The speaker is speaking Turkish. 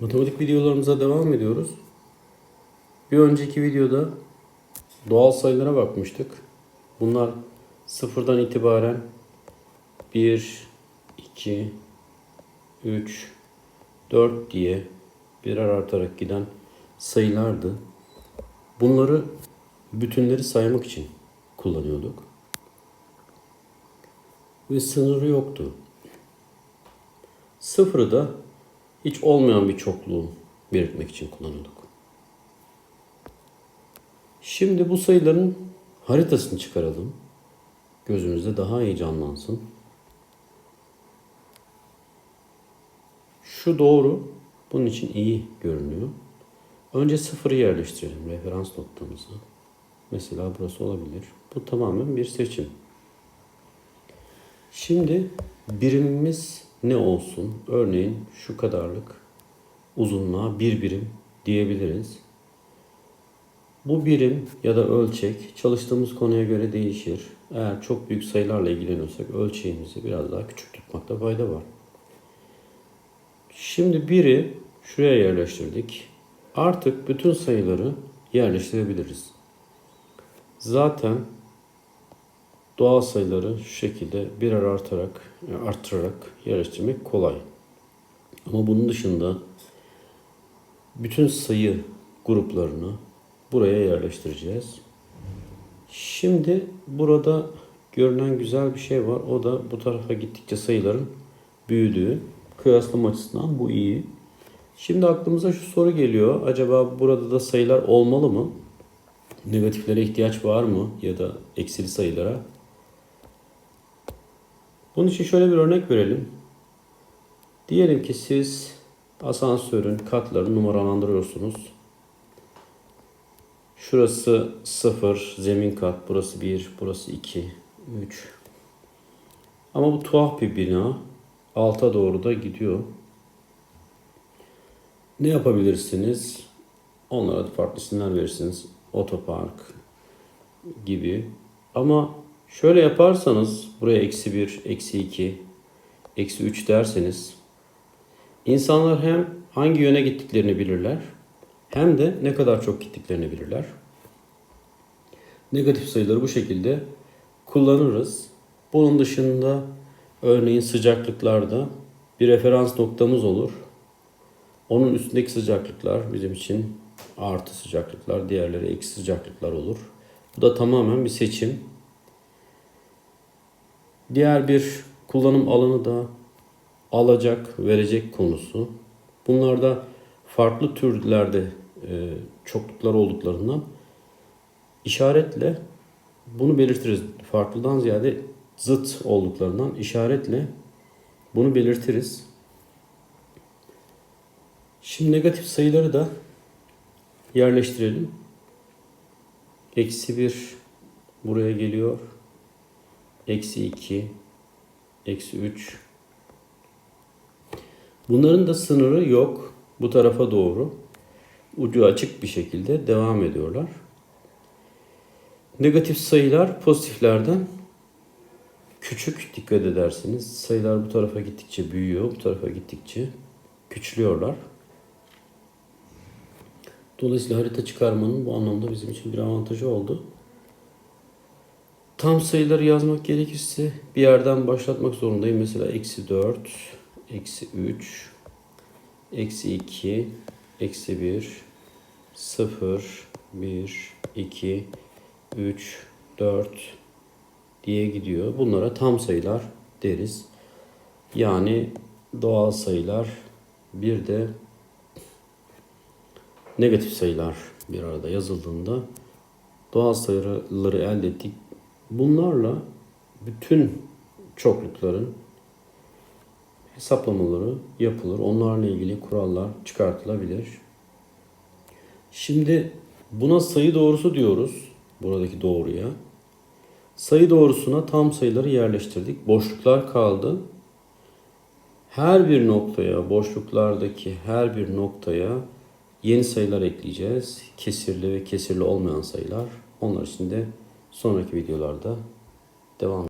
Matematik videolarımıza devam ediyoruz. Bir önceki videoda doğal sayılara bakmıştık. Bunlar sıfırdan itibaren 1, 2, 3, 4 diye birer artarak giden sayılardı. Bunları bütünleri saymak için kullanıyorduk. Ve sınırı yoktu. Sıfırı da hiç olmayan bir çokluğu belirtmek için kullanıyorduk. Şimdi bu sayıların haritasını çıkaralım. Gözümüzde daha iyi canlansın. Şu doğru. Bunun için iyi görünüyor. Önce sıfırı yerleştirelim referans noktamıza. Mesela burası olabilir. Bu tamamen bir seçim. Şimdi birimimiz ne olsun? Örneğin şu kadarlık uzunluğa bir birim diyebiliriz. Bu birim ya da ölçek çalıştığımız konuya göre değişir. Eğer çok büyük sayılarla ilgileniyorsak ölçeğimizi biraz daha küçük tutmakta fayda var. Şimdi biri şuraya yerleştirdik. Artık bütün sayıları yerleştirebiliriz. Zaten doğal sayıları şu şekilde birer artarak, arttırarak yerleştirmek kolay. Ama bunun dışında bütün sayı gruplarını buraya yerleştireceğiz. Şimdi burada görünen güzel bir şey var. O da bu tarafa gittikçe sayıların büyüdüğü. Kıyaslama açısından bu iyi. Şimdi aklımıza şu soru geliyor. Acaba burada da sayılar olmalı mı? Negatiflere ihtiyaç var mı? Ya da eksili sayılara? Bunun için şöyle bir örnek verelim. Diyelim ki siz asansörün katlarını numaralandırıyorsunuz. Şurası 0, zemin kat, burası 1, burası 2, 3. Ama bu tuhaf bir bina. Alta doğru da gidiyor. Ne yapabilirsiniz? Onlara farklı isimler verirsiniz. Otopark gibi. Ama şöyle yaparsanız buraya eksi 1, eksi 2, eksi 3 derseniz insanlar hem hangi yöne gittiklerini bilirler hem de ne kadar çok gittiklerini bilirler. Negatif sayıları bu şekilde kullanırız. Bunun dışında örneğin sıcaklıklarda bir referans noktamız olur. Onun üstündeki sıcaklıklar bizim için artı sıcaklıklar, diğerleri eksi sıcaklıklar olur. Bu da tamamen bir seçim. Diğer bir kullanım alanı da alacak, verecek konusu. Bunlarda farklı türlerde e, çokluklar olduklarından işaretle bunu belirtiriz. Farklıdan ziyade zıt olduklarından işaretle bunu belirtiriz. Şimdi negatif sayıları da yerleştirelim. Eksi 1 buraya geliyor. Eksi 2, eksi 3. Bunların da sınırı yok. Bu tarafa doğru ucu açık bir şekilde devam ediyorlar. Negatif sayılar pozitiflerden küçük dikkat edersiniz. Sayılar bu tarafa gittikçe büyüyor, bu tarafa gittikçe küçülüyorlar. Dolayısıyla harita çıkarmanın bu anlamda bizim için bir avantajı oldu. Tam sayıları yazmak gerekirse bir yerden başlatmak zorundayım. Mesela eksi 4, eksi 3, eksi 2, eksi 1, 0, 1, 2, 3, 4 diye gidiyor. Bunlara tam sayılar deriz. Yani doğal sayılar bir de negatif sayılar bir arada yazıldığında doğal sayıları elde ettik. Bunlarla bütün çoklukların hesaplamaları yapılır. Onlarla ilgili kurallar çıkartılabilir. Şimdi buna sayı doğrusu diyoruz. Buradaki doğruya. Sayı doğrusuna tam sayıları yerleştirdik. Boşluklar kaldı. Her bir noktaya, boşluklardaki her bir noktaya yeni sayılar ekleyeceğiz. Kesirli ve kesirli olmayan sayılar. Onlar için de sonraki videolarda devam